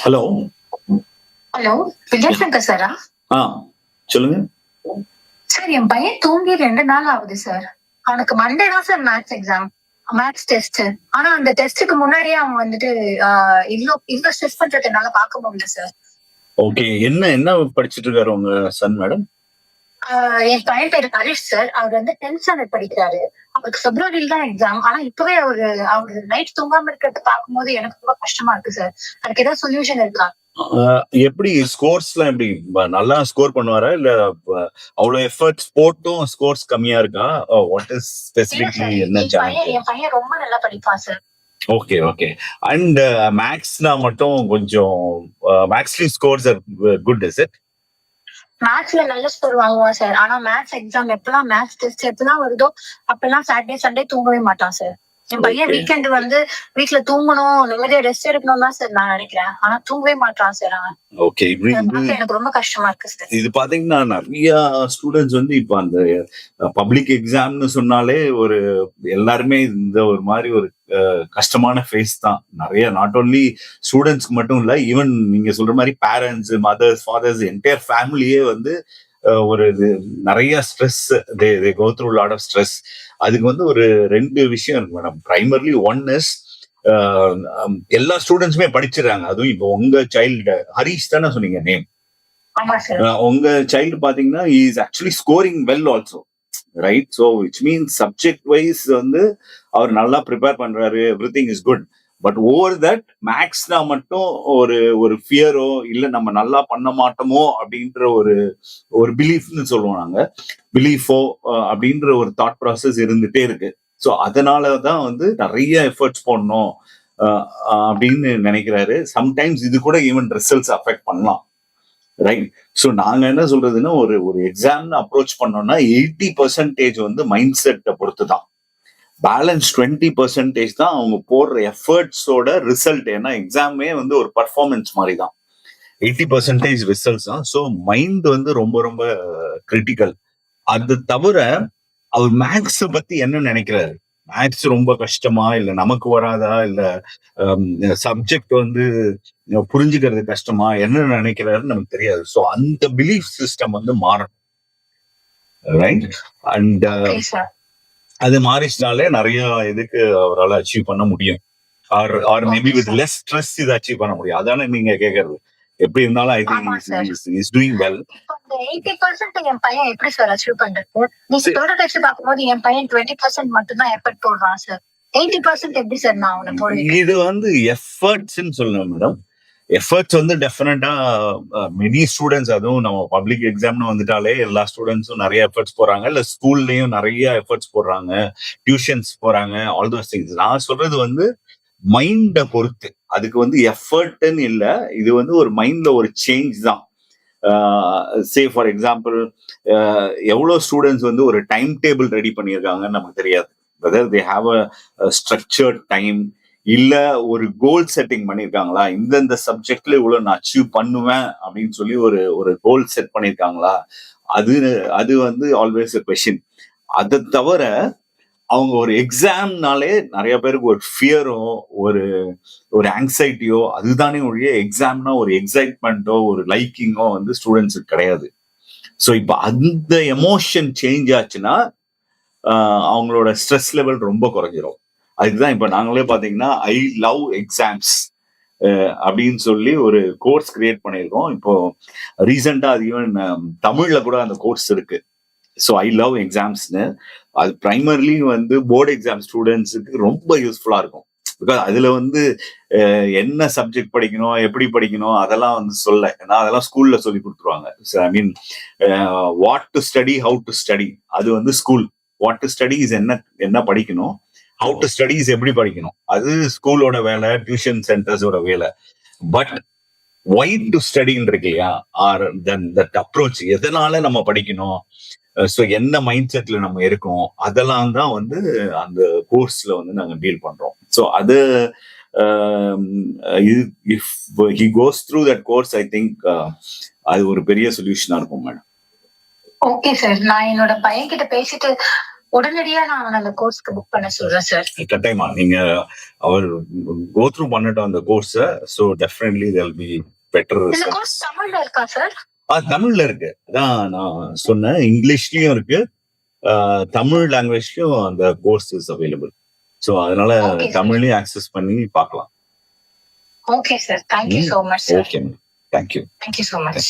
Hello. Hello Vijayashankar சாரா? ஆ சொல்லுங்க. சார் என் பையன் தூங்கி ரெண்டு நாள் ஆகுது சார். அவனுக்கு மண்டே தான் sir maths exam maths test ஆனா அந்த டெஸ்ட்டுக்கு முன்னாடியே அவன் வந்துட்டு ஆஹ், இவ்ளோ இவ்ளோ ஸ்ட்ரெஸ் பண்றது என்னால பார்க்க முடியல சார். ஓகே என்ன என்ன படிச்சிட்டு இருக்காரு உங்க சன் மேடம் என் பையன் பேரு ஹரிஷ் சார் அவர் வந்து டென்த் ஸ்டாண்டர்ட் படிக்கிறாரு. அவருக்கு பிப்ரவரியில தான் எக்ஸாம் ஆனா இப்பவே அவரு அவரு நைட் தூங்காம இருக்கிறத பார்க்கும்போது எனக்கு ரொம்ப கஷ்டமா இருக்கு சார் அதுக்கு ஏதாவது சொல்யூஷன் இருக்கா? எப்படி ஸ்கோர்ஸ்லாம் எப்படி? ப- நல்லா ஸ்கோர் பண்ணுவாரா? இல்ல அவ்வளவு எஃபர்ட்ஸ் போட்டும் ஸ்கோர்ஸ் கம்மியா இருக்கா? வாட் இஸ் ஸ்பெசிபிக்லி என்ன என் பையன் சேலஞ்ச் என் பையன் ரொம்ப நல்லா படிப்பான் சார் ஓகே ஓகே அண்ட் மேக்ஸ்னா மட்டும் கொஞ்சம் மேக்ஸ்லயும் scores are good is it மேத்ஸ்ல நல்ல ஸ்கோர் வாங்குவான் சார் ஆனா மேத்ஸ் எக்ஸாம் எப்பெல்லாம் மேத்ஸ் டெஸ்ட் எப்பெல்லாம் வருதோ அப்பெல்லாம் சாட்டர்டே சண்டே தூங்கவே மாட்டான் சார் என் பையன். வீக்கெண்ட் வந்து வீட்ல தூங்கணும் நிம்மதியா ரெஸ்ட் எடுக்கணும் தான் சார் நான் நினைக்கிறேன். ஆனா தூங்கவே மாட்டான் சார் அவன். ஓகே எனக்கு ரொம்ப கஷ்டமா இருக்கு சார் இது பாத்தீங்கன்னா நிறைய ஸ்டூடெண்ட்ஸ் வந்து இப்ப அந்த பப்ளிக் எக்ஸாம்னு சொன்னாலே ஒரு எல்லாருமே இந்த ஒரு மாதிரி ஒரு கஷ்டமான ஃபேஸ் தான். நிறைய நாட் ஓன்லி ஸ்டூடெண்ட்ஸ்க்கு மட்டும் இல்ல ஈவன் நீங்க சொல்ற மாதிரி பேரண்ட்ஸ் மதர்ஸ் ஃபாதர்ஸ் என்டையர் ஃபேமிலியே வந்து ஒரு இது நிறைய stress they they go through lot of stress அதுக்கு வந்து ஒரு ரெண்டு விஷயம் இருக்கு மேடம் பிரைமர்லி ஒன் இஸ் எல்லா ஸ்டூடெண்ட்ஸுமே படிச்சிடறாங்க அதுவும் இப்போ உங்க சைல்டு ஹரிஷ் தானே சொன்னீங்க நேம் உங்க சைல்டு பாத்தீங்கன்னா is actually scoring well also right so which means subject wise வந்து அவர் நல்லா ப்ரிப்பேர் பண்றாரு. Everything is good but over that மேக்ஸ்னா மட்டும் ஒரு ஒரு ஃபியரோ இல்லை நம்ம நல்லா பண்ண மாட்டோமோ அப்படின்ற ஒரு ஒரு பிலீஃப்னு சொல்லுவோம் நாங்க. பிலீஃபோ அப்படின்ற ஒரு தாட் ப்ராசஸ் இருந்துட்டே இருக்கு. ஸோ அதனால தான் வந்து நிறைய எஃபர்ட்ஸ் போடணும் அப்படின்னு நினைக்கிறாரு. சம்டைம்ஸ் இது கூட ஈவன் ரிசல்ட்ஸ் அஃபெக்ட் பண்ணலாம். ரைட் ஸோ நாங்கள் என்ன சொல்றதுன்னா ஒரு ஒரு எக்ஸாம்னு அப்ரோச் பண்ணோம்னா எயிட்டி பர்சன்டேஜ் வந்து மைண்ட் செட்டை பொறுத்து தான் பேலன்ஸ் டுவெண்ட்டி பர்சன்டேஜ் தான் அவங்க போடுற எஃபர்ட்ஸோட ரிசல்ட் ஏன்னா எக்ஸாமே வந்து ஒரு பர்ஃபார்மன்ஸ் மாதிரி தான் எயிட்டி பர்சன்டேஜ் ரிசல்ட்ஸ் தான். ஸோ மைண்ட் வந்து ரொம்ப ரொம்ப uh, கிரிட்டிக்கல் அது தவிர அவர் மேக்ஸ் பத்தி என்ன நினைக்கிறாரு? மேக்ஸ் ரொம்ப கஷ்டமா? இல்ல நமக்கு வராதா? இல்ல um, சப்ஜெக்ட் வந்து புரிஞ்சுக்கிறது கஷ்டமா? என்ன நினைக்கிறாருன்னு நமக்கு தெரியாது. ஸோ அந்த பிலீஃப் சிஸ்டம் வந்து மாறணும். ரைட் அண்ட் சார் அது மாறிச்சினாலே நிறைய இதுக்கு அவரால் அச்சீவ் பண்ண முடியும். Or or maybe with less stress இதை அச்சீவ் பண்ண முடியும். அதானே நீங்க கேக்குறது. எப்படி இருந்தாலும் I. Think is doing well eighty percent என் பையன் எப்படி சார் அச்சீவ் பண்றது? சரி. தொடர் வச்சு பார்க்கும்போது என் பையன் டுவெண்ட்டி பர்சன்ட் மட்டும் தான் எஃபர்ட் போடுறான் சார். எயிட்டி பர்சன்ட் எப்படி சார் நான் அவனை போடுவேன்? இது வந்து எஃபர்ட்ஸ்ன்னு சொல்லணும் மேடம் எஃபர்ட்ஸ் வந்து டெஃபினட்டா மெனி ஸ்டூடெண்ட்ஸ் அதுவும் நம்ம பப்ளிக் எக்ஸாம்னு வந்துட்டாலே எல்லா ஸ்டூடெண்ட்ஸும் நிறைய எஃபர்ட்ஸ் போறாங்க. இல்ல ஸ்கூல்லயும் நிறைய எஃபர்ட்ஸ் போடுறாங்க. டியூஷன்ஸ் போறாங்க. ஆல் தோஸ் திங்ஸ் நான் சொல்றது வந்து மைண்டை பொறுத்து. அதுக்கு வந்து எஃபர்ட்னு இல்ல. இது வந்து ஒரு மைண்ட்ல ஒரு சேஞ்ச் தான். சே ஃபார் எக்ஸாம்பிள் எவ்வளோ ஸ்டூடெண்ட்ஸ் வந்து ஒரு டைம் டேபிள் ரெடி பண்ணியிருக்காங்கன்னு நமக்கு தெரியாது. Whether they have a structured time இல்ல ஒரு கோல் செட்டிங் பண்ணிருக்காங்களா? இந்தந்த சப்ஜெக்ட்ல இவ்வளவு நான் அச்சீவ் பண்ணுவேன் அப்படின்னு சொல்லி ஒரு ஒரு கோல் செட் பண்ணிருக்காங்களா? அது அது வந்து ஆல்வேஸ் எ கொஷின் அதை தவிர அவங்க ஒரு எக்ஸாம்னாலே நிறைய பேருக்கு ஒரு ஃபியரோ ஒரு ஒரு ஆங்ஸைட்டியோ அதுதானே ஒழிய எக்ஸாம்னா ஒரு எக்ஸைட்மெண்ட்டோ ஒரு லைக்கிங்கோ வந்து ஸ்டூடெண்ட்ஸுக்கு கிடையாது. ஸோ இப்போ அந்த எமோஷன் சேஞ்ச் ஆச்சுன்னா அவங்களோட ஸ்ட்ரெஸ் லெவல் ரொம்ப குறைஞ்சிரும். அதுதான் இப்போ நாங்களே பார்த்தீங்கன்னா ஐ லவ் எக்ஸாம்ஸ் அப்படின்னு சொல்லி ஒரு கோர்ஸ் கிரியேட் பண்ணியிருக்கோம். இப்போ ரீசெண்டாக அது ஈவன் தமிழில் கூட அந்த கோர்ஸ் இருக்கு. ஸோ ஐ லவ் எக்ஸாம்ஸ்னு அது ப்ரைமர்லி வந்து போர்டு எக்ஸாம் ஸ்டூடெண்ட்ஸுக்கு ரொம்ப யூஸ்ஃபுல்லாக இருக்கும். பிகாஸ் அதில் வந்து என்ன சப்ஜெக்ட் படிக்கணும் எப்படி படிக்கணும் அதெல்லாம் வந்து சொல்ல. ஏன்னா அதெல்லாம் ஸ்கூலில் சொல்லி கொடுத்துருவாங்க. I mean what to study how to study அது வந்து school what to study is என்ன என்ன படிக்கணும் ஹவு டு ஸ்டடிஸ் எப்படி படிக்கணும்? அது ஸ்கூலோட வேலை டியூஷன் சென்டர்ஸோட வேலை. பட் ஒய் டு ஸ்டடின்னு இருக்கு இல்லையா? ஆர் தென் தட் அப்ரோச் எதனால நம்ம படிக்கணும்? Uh, ஸோ என்ன மைண்ட் செட்ல நம்ம இருக்கோம்? அதெல்லாம் தான் வந்து அந்த கோர்ஸ்ல வந்து நாங்க டீல் பண்றோம். ஸோ அது if he goes through that course I think அது ஒரு பெரிய சொல்யூஷனா இருக்கும் மேடம் ஓகே சார் நான் என்னோட பையன் கிட்ட பேசிட்டு உடனடியா நான் அந்த கோர்ஸ்க்கு புக் பண்ண சொல்றேன் சார் கட்டாயமா நீங்க அவர் கோ த்ரூ பண்ணட்டும் அந்த course so definitely they'll be better இந்த கோர்ஸ் தமிழ்ல இருக்கா சார் அது தமிழ்ல இருக்கு. அதான் நான் சொன்னேன் இங்கிலீஷ்லயும் இருக்கு. தமிழ் லாங்குவேஜ்லயும் அந்த கோர்ஸ் இஸ் அவைலபிள் ஸோ அதனால. தமிழ்லயும் ஆக்சஸ் பண்ணி பார்க்கலாம். Okay sir thank you so much okay thank you thank you so much